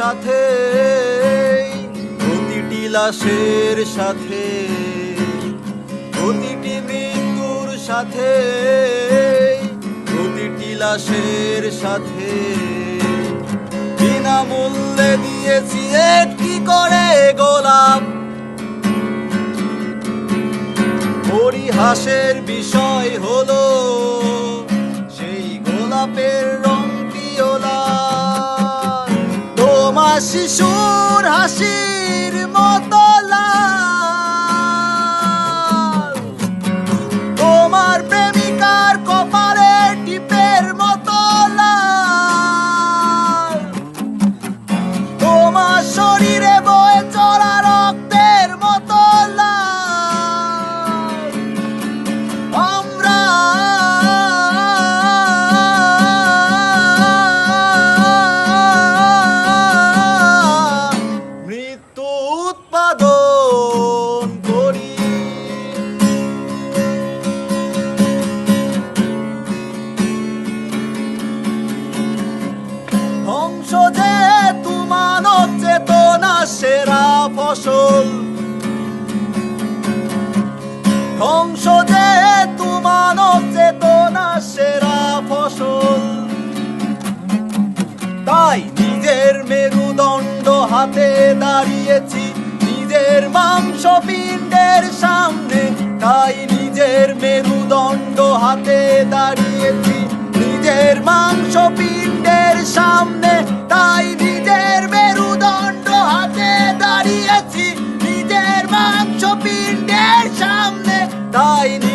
সাথে, প্রতিটি লাশের সাথে, প্রতিটি মৃত্যুর সাথে, প্রতিটি লাশের সাথে। বিনামূল্যে দিয়েছি একটি করে গোলাপ। পরিহাসের বিষয় হলো hashi shur hashi. সেরা ফসল ধ্বংস যেহেতু মানব চেতনা সেরা ফসল তাই নিজের মেরুদণ্ড হাতে দাঁড়িয়েছি নিজের মাংস পিণ্ডের সামনে তাই নিজের মেরুদণ্ড হাতে দাঁড়িয়েছি নিজের মাংস পিণ্ডের সামনে তাই মাংস পিণ্ডের সামনে তাই